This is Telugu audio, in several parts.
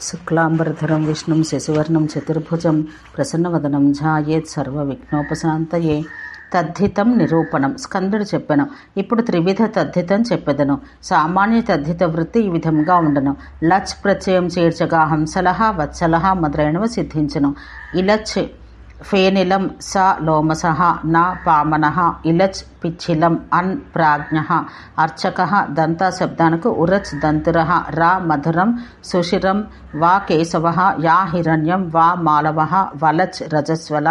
శుక్లాంబరధరం విష్ణుం శశివర్ణం చతుర్భుజం ప్రసన్నవదనం ఝాయేత్ సర్వ విఘ్నోపశాంతయే తద్ధితం నిరూపణం. స్కందుడు చెప్పెను. ఇప్పుడు త్రివిధ తద్ధితం చెప్పెదను. సామాన్య తద్ధిత వృత్తి ఈ విధంగా ఉండను. లచ్ ప్రత్యయం చేర్చగా హంసలహ వత్సలహ మొదలైనవి సిద్ధించను. ఇలచ్ ఫేనిలం స లోమస న పామన ఇలచ్ పిచ్చిలం అన్ ప్రాజ్ఞ అర్చక దంత శబ్దానికి ఉరచ్ దంతుర రా మధురం సుషిరం వా కేశవ యా హిరణ్యం వా మాలవ వలచ్ రజస్వల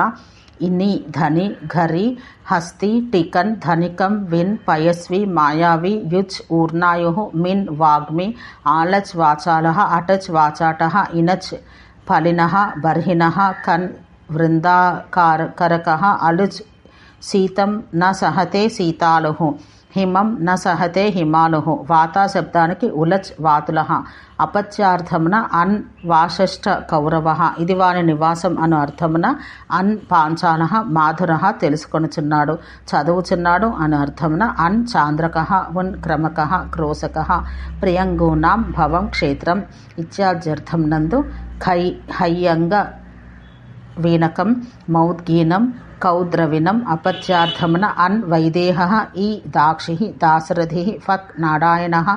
ఇని ధని ఘరి హస్తి టికన్ ధనికం విన్ పయస్వి మాయావి యుచ్ ఊర్ణాయు మిన్ వాగ్మి ఆలచ్ వాచాల అటచ్ వాచాట ఇనచ్ ఫలిన బర్హిన కన్ వృందాకారక అలుజ్ శీతం న సహతే శీతాలు హిమం న సహతే హిమాలు వాతా శబ్దానికి ఉలచ్ వాతుల అపత్యార్థమున అన్ వాషష్ఠ కౌరవ. ఇది వాని నివాసం అను అర్థమున అన్ పాంచాల మాధుర తెలుసుకొనుచున్నాడు చదువుచున్నాడు అను అర్థమున అన్ చాంద్రక ఉన్ క్రమక క్రోశక ప్రియంగూనాం భవం క్షేత్రం ఇత్యాద్యర్థం నందు ఖై హయ్యంగ वेनकं मौद्गीनं कौद्रविनम् अपत्यार्थमन अन् वैदेहः इ दाक्षिः दासरथिः फक् नारायणः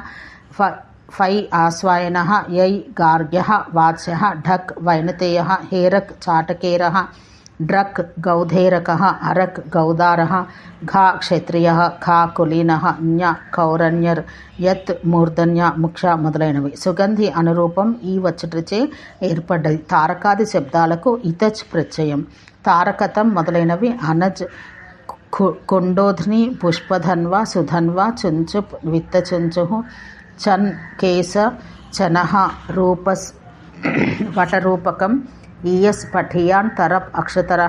फ फै आस्वायनः यै गार्ग्यः वात्स्यः ढक् वैनतेयः हेरक् चाटकेरः। డ్రక్ గౌధేరక అరక్ గౌదార ఘా క్షత్రియ ఖా కులీన న్య కౌరణ్యర్ యత్ మూర్ధన్య ముక్ష మొదలైనవి. సుగంధి అనురూపం ఈ వచ్చటచే ఏర్పడ్డది. తారకాది శబ్దాలకు ఇతచ్ ప్రత్యయం. తారకతం మొదలైనవి అనజ్ కుండోధ్ని పుష్పధన్వ సుధన్వ చుంచుప్ విత్తచుంచు చన్ కేశ చనహ రూపస్ వటరూపకం ఈఎస్ పఠియాన్ తరప్ అక్షతర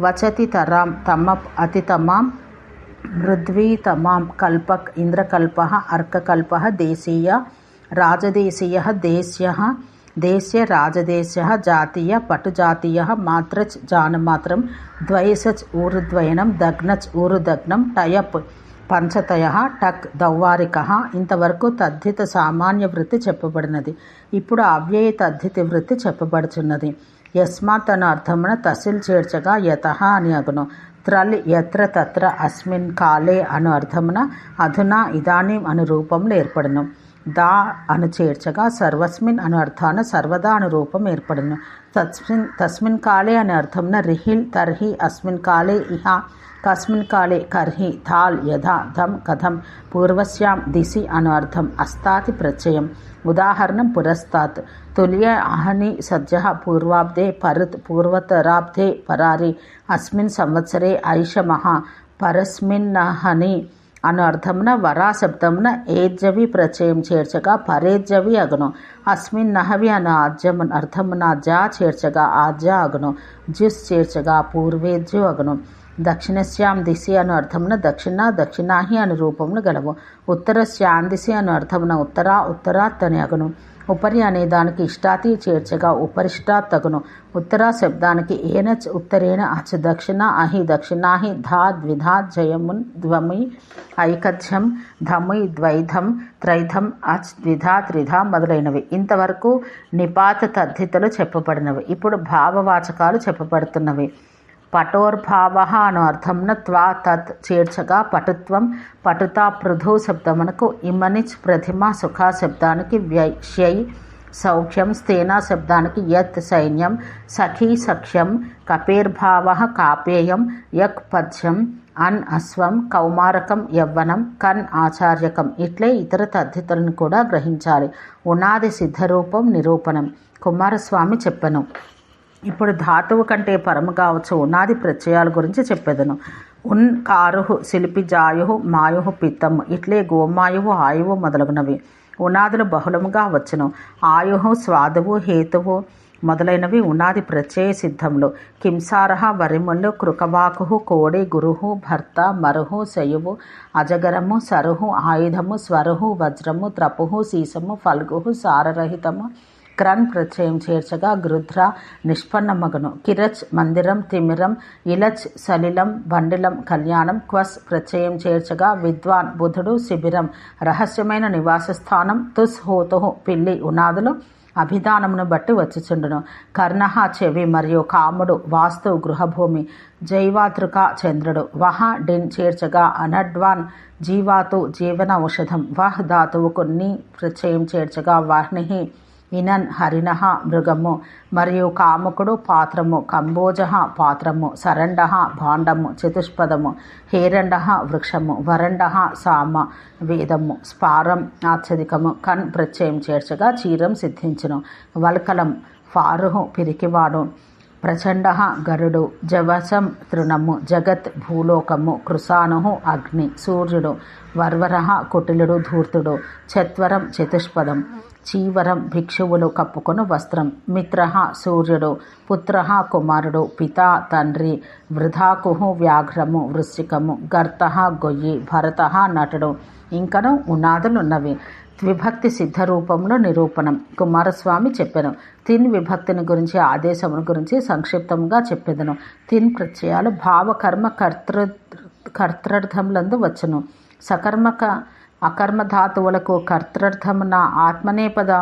వచతి తరాం తమప్ అతితమాం మృద్వీతమాం కల్పక్ ఇంద్రకల్ప అర్కకల్ప దేశీయ రాజదేశీయ దేశ్య దేశ్య రాజదేశ జాతీయ పటుజాతీయ మాత్రచ్ జానమాత్రం ద్వయసచ్ ఊరుద్వయనం దగ్నచ్ ఊరుదగ్నం టయప్ పంచతయ టక్ దౌవారిక ఇంతవరకు తద్ధిత సామాన్య వృత్తి చెప్పబడినది. ఇప్పుడు అవ్యయ తద్ధిత వృత్తి చెప్పబడుచున్నది. యస్మాత్ అను అర్థమున తసిల్ చేర్చగా యత అని అగును. త్రల్ ఎత్ర తత్ర అస్మిన్ కాలే అను అర్థమున అధునా ఇదానీం అను రూపంలో ఏర్పడును. దా అను చేర్చగా సర్వస్మిన్ అను అర్థాన సర్వదా అను రూపం ఏర్పడును. తస్మిన్ తస్మిన్ కాలే అనే అర్థమున రిహిల్ తర్హి అస్మిన్ కాలే ఇహ కస్మిన్ కాలే కర్హి థాల్ యథా ధం కథం పూర్వస్యాం దిశి అను అర్థం అస్తాతి ప్రత్యయం. ఉదాహరణం పురస్తాత్. తుల్య అహని సజ్జ పూర్వాబ్దే పరుత్ పూర్వతరాబ్దే పరారి. అస్మిన్ సంవత్సరే ఐషమహ పరస్మిన్నహని అను అర్థమున వరా శబ్దమున ఏజ్జవి ప్రచయం చేర్చగా పరేజ్జవి అగును. అస్మిన్ నహవి అను ఆజ్యము అర్థమున జా చేర్చగా ఆజ్య అగును. జ్యుస్ చేర్చగా పూర్వేజ్జు అగును. దక్షిణశ్యాం దిశి అను అర్థమున దక్షిణ దక్షిణాహి అను రూపమును గలవు. ఉత్తరశ్యాం దిశి అను అర్థమున ఉత్తర ఉత్తరాత్ అని అగును. ఉపరి అనే దానికి ఇష్టాతి చేర్చగా ఉపరిష్టా తగును ఉత్తర శబ్దానికి ఏనచ్ ఉత్తరేణ అచ్ దక్షిణ అహి దక్షిణాహి ధా ద్విధా జయమున్ ద్వమి ఐకథ్యం ధమి ద్వైధం త్రైధం అచ్ ద్విధా త్రిధా మొదలైనవి. ఇంతవరకు నిపాత తద్ధితలు చెప్పబడినవి. ఇప్పుడు భావవాచకాలు చెప్పబడుతున్నవి. పటోర్భావ అను అర్థంన త్వా తత్ చేర్చగా పటుత్వం పటుతా పృథు శబ్దమునకు ఇమనిచ్ ప్రతిమ సుఖ శబ్దానికి వ్యై సౌఖ్యం స్థేన శబ్దానికి యత్ సైన్యం సఖీ సఖ్యం కపేర్భావ కాపేయం యక్ పద్యం అన్ అశ్వం కౌమారకం యవ్వనం కన్ ఆచార్యకం ఇట్లే ఇతర తద్ధితులను కూడా గ్రహించాలి. ఉనాది సిద్ధరూపం నిరూపణం. కుమారస్వామి చెప్పను. ఇప్పుడు ధాతువు కంటే పరము కావచ్చు ఉన్నాది ప్రత్యయాల గురించి చెప్పేదను. ఉన్ కారుహు శిల్పి జాయు మాయు పిత్తము ఇట్లే గోమాయువు ఆయువు మొదలగునవి. ఉనాదులు బహుళముగా వచ్చును. ఆయుహు స్వాదువు హేతువు మొదలైనవి ఉనాది ప్రత్యయ సిద్ధంలో కింసారహ వరిములు కృకవాకు కోడి గురుహు భర్త మరుహు శయువు అజగరము సరుహు ఆయుధము స్వరుహు వజ్రము త్రపుహు సీసము ఫల్గుహు సారరహితము క్రన్ ప్రత్యయం చేర్చగా గృధ్ర నిష్పన్నమగను కిరచ్ మందిరం తిమిరం ఇలచ్ సలిలం బండిలం కళ్యాణం క్వస్ ప్రత్యయం చేర్చగా విద్వాన్ బుధుడు శిబిరం. రహస్యమైన నివాస స్థానం తుస్ హోతుహు పిల్లి ఉనాదులు అభిధానమును బట్టి వచ్చిచుండును. కర్ణహ చెవి మరియు కాముడు వాస్తు గృహభూమి జైవాతృక చంద్రుడు. వహ డిన్ చేర్చగా అనడ్వాన్ జీవాతు జీవన ఔషధం. వహ్ ధాతువుకు నీ ప్రత్యయం చేర్చగా వాహ్ని ఇనన్ హరిణ మృగము. మరియు కాముకుడు పాత్రము కంబోజ పాత్రము సరండ భాండము చతుష్పదము హేరండ వృక్షము వరండ సామ వేదము స్పారం ఆచ్ఛదికము కన్ ప్రత్యయం చేర్చగా చీరం సిద్ధించును. వల్కలం ఫారుహు పిరికివాడు. ప్రచండ గరుడు జవసం తృణము జగత్ భూలోకము కృసాను అగ్ని సూర్యుడు వర్వర కుటిలుడు ధూర్తుడు చత్వరం చతుష్పదం చీవరం భిక్షువులు కప్పుకొను వస్త్రం మిత్ర సూర్యుడు పుత్ర కుమారుడు పిత తండ్రి వృధాకు వ్యాఘ్రము వృశ్చికము గర్త గొయ్యి భరత నటుడు ఇంకను ఉనాదులున్నవి విభక్తి సిద్ధ రూపంలో నిరూపణం. కుమారస్వామి చెప్పాను. తిన్ విభక్తిని గురించి ఆదేశమును గురించి సంక్షిప్తంగా చెప్పేదను. తిన్ ప్రత్యయాలు భావకర్మ కర్తృ కర్తృర్థములందు వచ్చును. సకర్మక అకర్మధాతువులకు కర్తృర్థమున ఆత్మనేపద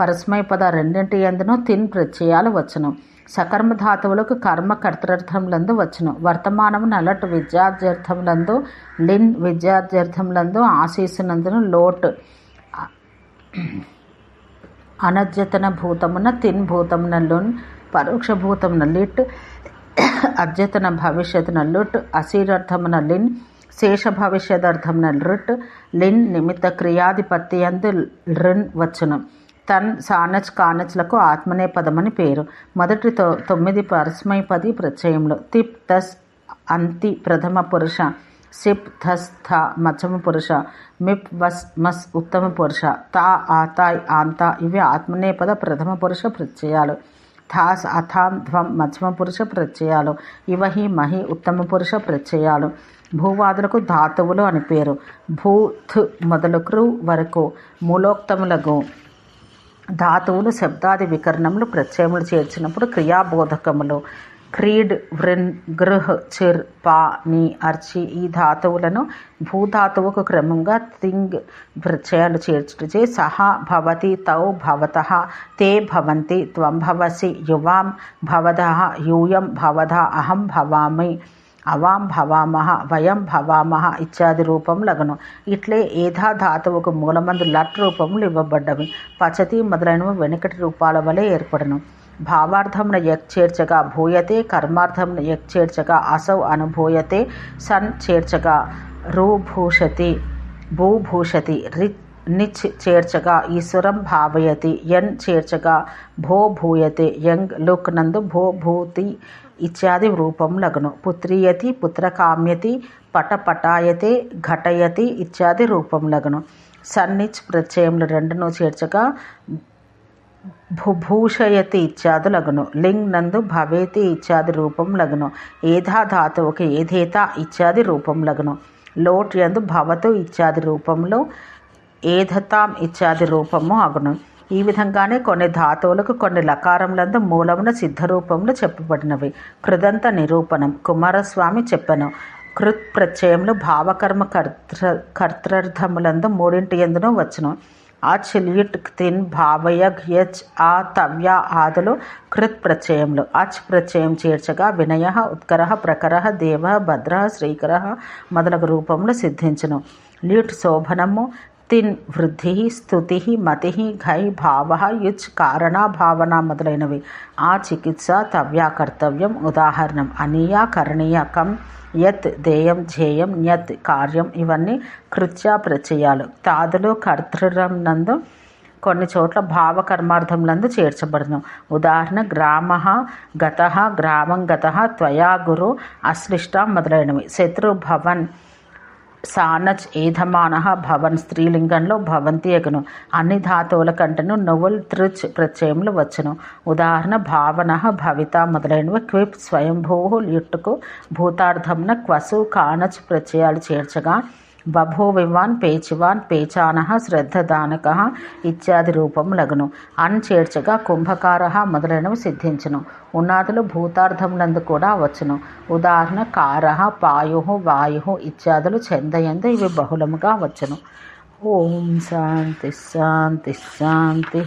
పరస్మైపద రెండింటి ఎందును తిన్ ప్రత్యయాలు వచ్చును. సకర్మ ధాతువులకు కర్మ కర్తృర్థములందు వచ్చును. వర్తమానము నలట్ విద్యార్థ్యర్థములందు లిన్ విద్యార్థ్యర్థములందు ఆశీస్సునందును లోట్ అనద్యతన భూతమున తిన్ భూతమున లున్ పరోక్ష భూతమున లిట్ అధ్యతన భవిష్యత్తున లుట్ అసీరర్థమున లిన్ శేష భవిష్యదర్థం లృట్ లిన్ నిమిత్త క్రియాధిపత్తి అందు లృన్ వచ్చును. తన్ సానచ్ కానచ్లకు ఆత్మనే పదమని పేరు. మొదటి తొ తొమ్మిది పరస్మైపది ప్రత్యయంలో తిప్ తస్ అంతి ప్రథమ పురుష. సిప్ థస్ థ మధ్యమ పురుష. మిప్ వస్ మస్ ఉత్తమ పురుష. తా ఆతాయ్ ఆంత ఇవి ఆత్మనేపద ప్రథమ పురుష ప్రత్యయాలు. థాస్ అథాం ధ్వం మధ్యమ పురుష ప్రత్యయాలు. ఇవహి మహి ఉత్తమ పురుష ప్రత్యయాలు. భూవాదులకు ధాతువులు అని పేరు. భూ థ్ మొదలు కృ వరకు మూలోక్తములకు ధాతువులు శబ్దాది వికరణములు ప్రత్యయములు చేర్చినప్పుడు క్రియాబోధకములు. క్రీడ్ వృన్ గృహ్ చిర్ పా ని అర్చి ఈ ధాతువులను భూధాతువుకు క్రమంగా తింగ్ ప్రత్యయాలు చేర్చుటచే సహా భవతి తౌ భవత తే భవంతి త్వం భవసి యువాం భవద యూయం భవద అహం భవామి. అవాం భవామహ వయం భవామహ ఇత్యాది రూపములగను ఇట్లే ఏధా ధాతువుకు మూలమందు లట్ రూపములు ఇవ్వబడ్డవి. పచతి మొదలైనవి వెనుకటి రూపాల వలె ఏర్పడను. భావార్థమున యక్ చేర్చగా భూయతే కర్మార్థమున యక్ చేర్చగా అసౌ అనుభూయతే సన్ చేర్చగా రూభూషతి భూభూషతి రిచ్ నిచ్ చేర్చగా ఈశ్వరం భావయతి ఎన్ చేర్చగా భో భూయతే యంగ్ లుక్ నందు భో భూతి ఇత్యాది రూపం లగను. పుత్రీయతి పుత్రకామ్యతి పటపటాయతే ఘటయతి ఇత్యాది రూపం లగను. సన్నిచ్ ప్రత్యయములు రెండును చేర్చగా భుభూషయతి ఇత్యాదులగును లింగ్ నందు భవేతి ఇత్యాది రూపం లగును. ఏధా ధాతువుకి ఏధేత ఇత్యాది రూపం లగును. లోట్ యందు భవతు ఇత్యాది రూపంలో ఏధతాం ఇత్యాది రూపము అగును ఈ విధంగానే కొన్ని ధాతువులకు కొన్ని లకారములందు మూలమున సిద్ధరూపములు చెప్పబడినవి. కృదంత నిరూపణం కుమారస్వామి చెప్పెను. కృత్ ప్రత్యయములు భావకర్మ కర్తృ కర్తర్థములందు మూడింటి ఎందును వచ్చును. ఆ చిల్యుట్ తిన్ భావయగ్ యచ్ ఆ తవ్య ఆదులు కృత్ ప్రత్యయములు. అచ్ ప్రత్యయం చేర్చగా వినయ ఉత్కర ప్రకర దేవ భద్ర శ్రీకర మొదలగు రూపములు సిద్ధించును. ల్యుట్ శోభనము తిన్ వృద్ధి స్థుతి మతి ఘై భావ యుచ్ కారణ భావన మొదలైనవి. ఆ చికిత్స తవ్యాకర్తవ్యం ఉదాహరణం అనీయ కరణీయ కం యత్ దేయం ధ్యేయం న్యత్ కార్యం ఇవన్నీ కృత్య ప్రత్యయాలు. తాదులు కర్తృరం నందు కొన్ని చోట్ల భావకర్మార్థములందు చేర్చబడును. ఉదాహరణ గ్రామ గత గ్రామం గత త్వయా గురు అశ్లిష్ట మొదలైనవి. శత్రు భవన్ సానచ్ ఏధమాన భవన్ స్త్రీలింగంలో భవంతి ఎగును. అన్ని ధాతువుల కంటను నొవల్ త్రిచ్ ప్రత్యయములు వచ్చును. ఉదాహరణ భావన భవిత మొదలైనవి క్విప్ స్వయంభూ లిట్టుకు భూతార్థమున క్వసు కానచ్ ప్రత్యయాలు చేర్చగా బభోవివాన్ పేచివాన్ పేచాన శ్రద్ధదానక ఇత్యాది రూపములగును అన్ చేర్చగా కుంభకార మొదలైనవి సిద్ధించును. ఉన్నాదులు భూతార్థములందు కూడా వచ్చును. ఉదాహరణ కార పాయు వాయు ఇత్యాదులు చెందయందు ఇవి బహుళముగా వచ్చును. ఓం శాంతి శాంతి శాంతి.